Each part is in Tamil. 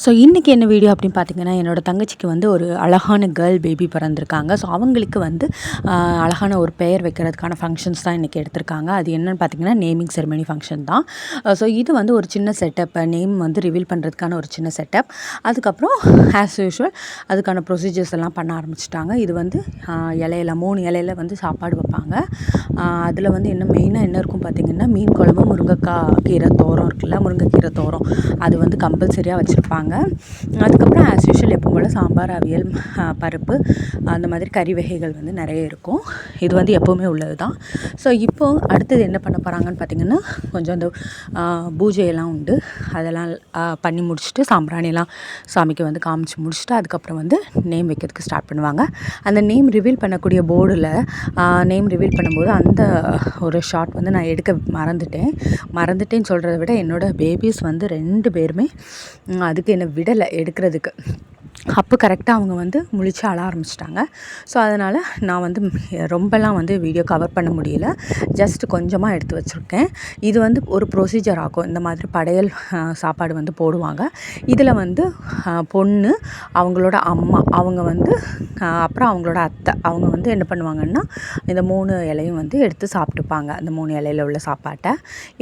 ஸோ இன்றைக்கி என்ன வீடியோ அப்படின்னு பார்த்தீங்கன்னா என்னோடய தங்கச்சிக்கு வந்து ஒரு அழகான கேர்ள் பேபி பிறந்திருக்காங்க. ஸோ அவங்களுக்கு வந்து அழகான ஒரு பெயர் வைக்கிறதுக்கான ஃபங்க்ஷன்ஸ் தான் இன்றைக்கி எடுத்திருக்காங்க. அது என்னென்னு பார்த்தீங்கன்னா நேமிங் செரமனி ஃபங்க்ஷன் தான். ஸோ இது வந்து ஒரு சின்ன செட்டப் நேம் வந்து ரிவீல் பண்ணுறதுக்கான ஒரு சின்ன செட்டப் அதுக்கப்புறம் ஆஸ் யூஷுவல் அதுக்கான ப்ரொசீஜர்ஸ் எல்லாம் பண்ண ஆரம்பிச்சிட்டாங்க. இது வந்து இலையில மூணு இலையில வந்து சாப்பாடு வைப்பாங்க. அதில் வந்து என்ன மெயினாக என்ன இருக்கும் பார்த்தீங்கன்னா மீன் குழம்பு முருங்கைக்காய் கீரை தோரம் இருக்குல்ல முருங்கைக்கீரை தோரம். அது வந்து கம்பல்சரியாக வச்சுருப்பாங்க. அதுக்கப்புறம் ஆஸ் யூஷுவல் எப்போ போல் சாம்பார் அவியல் பருப்பு அந்த மாதிரி கறி வகைகள் வந்து நிறைய இருக்கும். இது வந்து எப்போவுமே உள்ளது தான் ஸோ இப்போ அடுத்தது என்ன பண்ண போகிறாங்கன்னு பார்த்தீங்கன்னா கொஞ்சம் அந்த பூஜையெல்லாம் உண்டு. அதெல்லாம் பண்ணி முடிச்சுட்டு சாம்பிராணியெல்லாம் சாமிக்கு வந்து காமிச்சு முடிச்சுட்டு அதுக்கப்புறம் வந்து நேம் வைக்கிறதுக்கு ஸ்டார்ட் பண்ணுவாங்க. அந்த நேம் ரிவீல் பண்ணக்கூடிய போர்டில் நேம் ரிவீல் பண்ணும்போது அந்த ஒரு ஷாட் வந்து நான் எடுக்க மறந்துட்டேன். மறந்துட்டேன்னு சொல்கிறத விட என்னோடய பேபிஸ் வந்து ரெண்டு பேருமே அதுக்கு என்னை விடலை எடுக்கிறதுக்கு. அப்போ கரெக்டாக அவங்க வந்து முழிச்சு அழ ஆரம்பிச்சிட்டாங்க. ஸோ அதனால் நான் வந்து ரொம்பலாம் வந்து வீடியோ கவர் பண்ண முடியல. ஜஸ்ட் கொஞ்சமாக எடுத்து வச்சுருக்கேன். இது வந்து ஒரு ப்ரொசீஜர் ஆகும். இந்த மாதிரி படையல் சாப்பாடு வந்து போடுவாங்க. இதில் வந்து பொண்ணு அவங்களோட அம்மா அவங்க வந்து அப்புறம் அவங்களோட அத்தை. அவங்க வந்து என்ன பண்ணுவாங்கன்னா இந்த மூணு இலையும் வந்து எடுத்து சாப்பிட்டுப்பாங்க. அந்த மூணு இலையில உள்ள சாப்பாட்டை.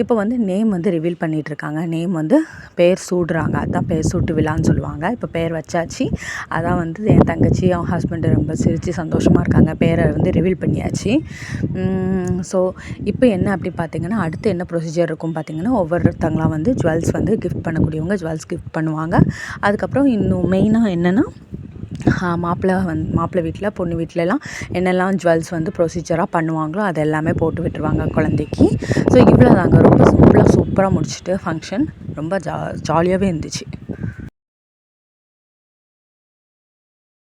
இப்போ வந்து நேம் வந்து ரிவீல் பண்ணிகிட்ருக்காங்க நேம் வந்து பேர் சூடுறாங்க. அதுதான் பேர் சூட்டு விழான்னு சொல்லுவாங்க. இப்போ பேர் வச்சாச்சு. அதான் வந்து என் தங்கச்சி அவன் ஹஸ்பண்டு ரொம்ப சிரித்து சந்தோஷமாக இருக்காங்க. பேரை வந்து ரிவீல் பண்ணியாச்சு. ஸோ இப்போ என்ன அப்படி பார்த்தீங்கன்னா அடுத்து என்ன ப்ரொசீஜர் இருக்கும் பார்த்தீங்கன்னா ஒவ்வொருத்தங்களாம் வந்து ஜுவல்ஸ் வந்து கிஃப்ட் பண்ணக்கூடியவங்க ஜுவல்ஸ் கிஃப்ட் பண்ணுவாங்க. அதுக்கப்புறம் இன்னும் மெயினாக என்னென்னா மாப்பிள்ளை வந் மாப்பிள்ளை வீட்டில் பொண்ணு வீட்டிலலாம் என்னெல்லாம் ஜுவல்ஸ் வந்து ப்ரொசீஜராக பண்ணுவாங்களோ அது எல்லாமே போட்டு விட்டுருவாங்க குழந்தைக்கு. ஸோ இவ்வளோ தாங்க ரொம்ப சிம்பிளாக சூப்பராக முடிச்சுட்டு ஃபங்க்ஷன் ரொம்ப ஜா ஜாலியாகவே இருந்துச்சு.